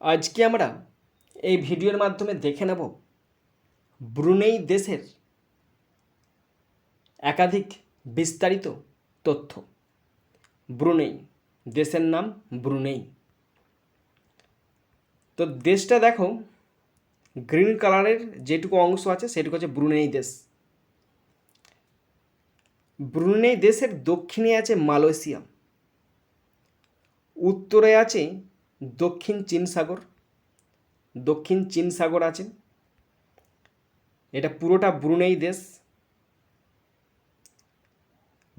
আজকে আমরা এই ভিডিওর মাধ্যমে দেখে নেব ব্রুনেই দেশের একাধিক বিস্তারিত তথ্য। ব্রুনেই, দেশের নাম ব্রুনেই। তো দেশটা দেখো, গ্রিন কালারের যেটুকু অংশ আছে সেটুকু হচ্ছে ব্রুনেই দেশ। ব্রুনেই দেশের দক্ষিণে আছে মালয়েশিয়া। উত্তরে আছে দক্ষিণ চীন সাগর। দক্ষিণ চীন সাগর আছে। এটা পুরোটা ব্রুনেই দেশ।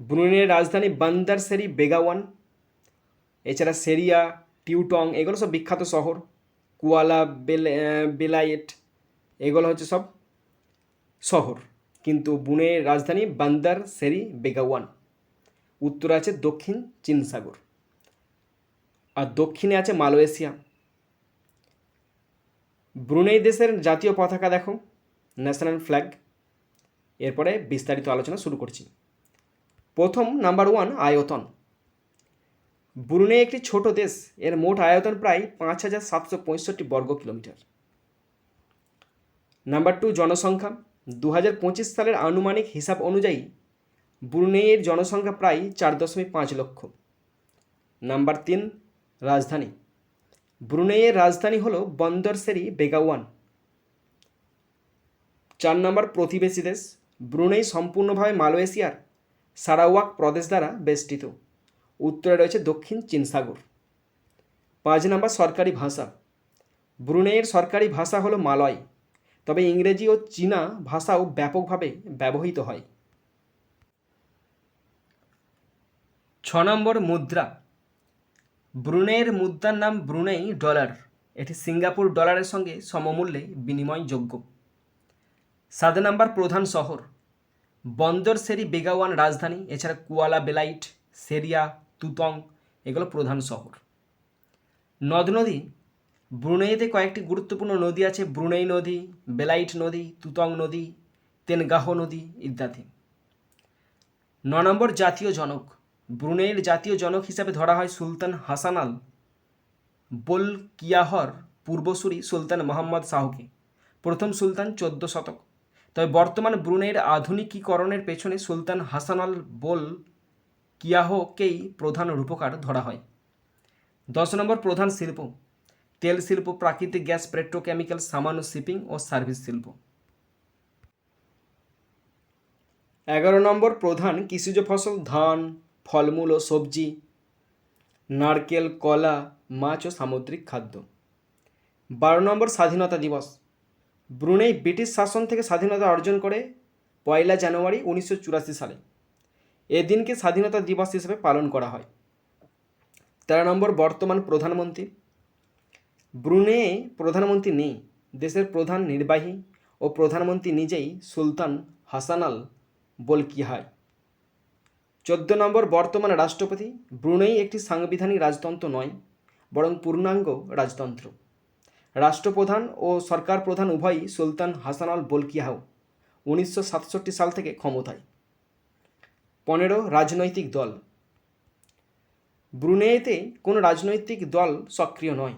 ব্রুনের রাজধানী বান্দার সেরি বেগাওয়ান। এছাড়া সেরিয়া, টিউটং, এগুলো সব বিখ্যাত শহর। কুয়ালা, বেল বেলায়েট এগুলো হচ্ছে সব শহর। কিন্তু ব্রুনেইয়ের রাজধানী বান্দার সেরি বেগাওয়ান। উত্তরে আছে দক্ষিণ চীন সাগর। আর দক্ষিণে আছে মালয়েশিয়া। ব্রুনেই দেশের জাতীয় পতাকা দেখো, ন্যাশনাল ফ্ল্যাগ। এরপরে বিস্তারিত আলোচনা শুরু করছি। প্রথম নাম্বার ওয়ান, আয়তন। ব্রুনেই একটি ছোট দেশ, এর মোট আয়তন প্রায় পাঁচ হাজার সাতশো পঁয়ষট্টি বর্গ কিলোমিটার। নাম্বার টু, জনসংখ্যা। দু হাজার পঁচিশ সালের আনুমানিক হিসাব অনুযায়ী ব্রুনেইয়ের জনসংখ্যা প্রায় চার দশমিক পাঁচ লক্ষ। নাম্বার তিন রাজধানী। ব্রুনেইয়ের রাজধানী হল বন্দরসেরি বেগাওয়ান। চার নম্বর প্রতিবেশী দেশ, ব্রুনেই সম্পূর্ণভাবে মালয়েশিয়ার সারাওয়াক প্রদেশ দ্বারা বেষ্টিত। উত্তরে রয়েছে দক্ষিণ চীন সাগর। পাঁচ নম্বর সরকারি ভাষা। ব্রুনেইয়ের সরকারি ভাষা হলো মালয়। তবে ইংরেজি ও চীনা ভাষাও ব্যাপকভাবে ব্যবহৃত হয়। ছ নম্বর মুদ্রা। ব্রুনেইয়ের মুদ্রার নাম ব্রুনেই ডলার। এটি সিঙ্গাপুর ডলারের সঙ্গে সমমূল্যে বিনিময়যোগ্য। সাত নম্বর প্রধান শহর। বন্দর সেরি বেগাওয়ান রাজধানী, এছাড়া কুয়ালা বেলাইট, সেরিয়া, তুতং, এগুলো প্রধান শহর। নদ নদী। ব্রুনেইতে কয়েকটি গুরুত্বপূর্ণ নদী আছে, ব্রুনেই নদী, বেলাইট নদী, তুতং নদী, তেনগাহ নদী ইত্যাদি। ন নম্বর জাতীয় জনক। ব্রুনেইয়ের জাতীয় জনক হিসাবে ধরা হয় সুলতান হাসান আল বোল কিয়াহর পূর্বসূরি সুলতান মোহাম্মদ শাহকে। প্রথম সুলতান চোদ্দ শতক। তবে বর্তমান ব্রুনেইয়ের আধুনিকীকরণের পেছনে সুলতান হাসান আল বোল কিয়াহকেই প্রধান রূপকার ধরা হয়। দশ নম্বর প্রধান শিল্প। তেল শিল্প, প্রাকৃতিক গ্যাস, পেট্রোকেমিক্যাল, সামান্য শিপিং ও সার্ভিস শিল্প। এগারো নম্বর প্রধান কৃষিজ ফসল, ধান ফলমূল ও সবজি, নারকেল, কলা, মাছ ও সামুদ্রিক খাদ্য। বারো নম্বর স্বাধীনতা দিবস। ব্রুনেই ব্রিটিশ শাসন থেকে স্বাধীনতা অর্জন করে পয়লা জানুয়ারি উনিশশো চুরাশি সালে। এদিনকে স্বাধীনতা দিবস হিসেবে পালন করা হয়। তেরো নম্বর বর্তমান প্রধানমন্ত্রী। ব্রুনে প্রধানমন্ত্রী নেই, দেশের প্রধান নির্বাহী ও প্রধানমন্ত্রী নিজেই সুলতান হাসানাল বলকিহাই চোদ্দ নম্বর বর্তমান রাষ্ট্রপতি ব্রুনেই একটি সাংবিধানিক রাজতন্ত্র নয়, বরং পূর্ণাঙ্গ রাজতন্ত্র। রাষ্ট্রপ্রধান ও সরকার প্রধান উভয়ই সুলতান হাসানাল বলকিয়াহ উনিশশো সাতষট্টি সাল থেকে ক্ষমতায়। পনেরো রাজনৈতিক দল। ব্রুনেইতে কোনো রাজনৈতিক দল সক্রিয় নয়।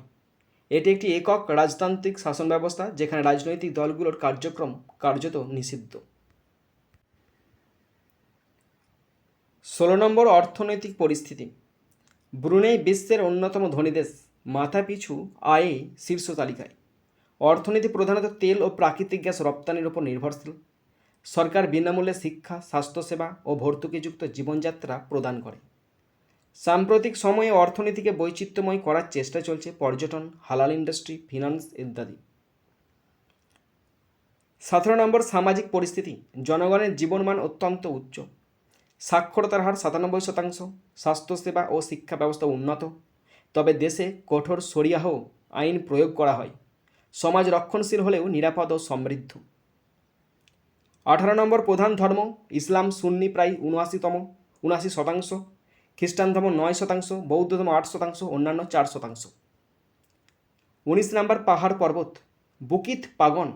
এটি একটি একক রাজতান্ত্রিক শাসন ব্যবস্থা যেখানে রাজনৈতিক দলগুলোর কার্যক্রম কার্যত নিষিদ্ধ। ষোলো নম্বর অর্থনৈতিক পরিস্থিতি। ব্রুনেই বিশ্বের অন্যতম ধনী দেশ, মাথাপিছু আয়ে শীর্ষ তালিকায়। অর্থনীতি প্রধানত তেল ও প্রাকৃতিক গ্যাস রপ্তানির উপর নির্ভরশীল। সরকার বিনামূল্যে শিক্ষা, স্বাস্থ্যসেবা ও ভর্তুকিযুক্ত জীবনযাত্রা প্রদান করে। সাম্প্রতিক সময়ে অর্থনীতিকে বৈচিত্র্যময় করার চেষ্টা চলছে পর্যটন, হালাল ইন্ডাস্ট্রি, ফিনান্স ইত্যাদি। সতেরো নম্বর সামাজিক পরিস্থিতি, জনগণের জীবনমান অত্যন্ত উচ্চ। সাক্ষরতার হার সাতানব্বই শতাংশ, স্বাস্থ্যসেবা ও শিক্ষা ব্যবস্থা উন্নত। তবে দেশে কঠোর সরিয়াহ আইন প্রয়োগ করা হয়। সমাজ রক্ষণশীল হলেও নিরাপদ ও সমৃদ্ধ। আঠারো নম্বর প্রধান ধর্ম, ইসলাম সুন্নি প্রায় উনআশিতম, উনআশি শতাংশ, খ্রিস্টান ধর্ম নয় শতাংশ, বৌদ্ধ ধর্ম আট শতাংশ, অন্যান্য চার শতাংশ। উনিশ নম্বর পাহাড় পর্বত, বুকিত পাগন,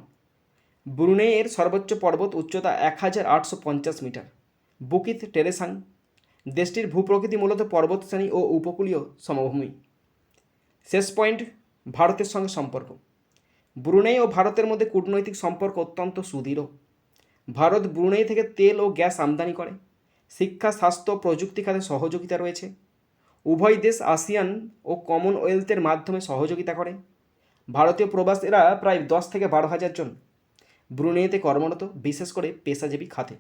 ব্রুনেইয়ের সর্বোচ্চ পর্বত উচ্চতা এক হাজার আটশো পঞ্চাশ মিটার। বুকিত টেরেসাং, দেশটির ভূপ্রকৃতি মূলত পর্বতশ্রেণী ও উপকূলীয় সমভূমি। শেষ পয়েন্ট, ভারতের সঙ্গে সম্পর্ক। ব্রুনেই ও ভারতের মধ্যে কূটনৈতিক সম্পর্ক অত্যন্ত সুদৃঢ়। ভারত ব্রুনেই থেকে তেল ও গ্যাস আমদানি করে। শিক্ষা, স্বাস্থ্য, প্রযুক্তি খাতে সহযোগিতা রয়েছে। উভয় দেশ আসিয়ান ও কমনওয়েলথের মাধ্যমে সহযোগিতা করে। ভারতীয় প্রবাসীরা প্রায় দশ থেকে বারো হাজার জন ব্রুনেইতে কর্মরত, বিশেষ করে পেশাজীবী খাতে।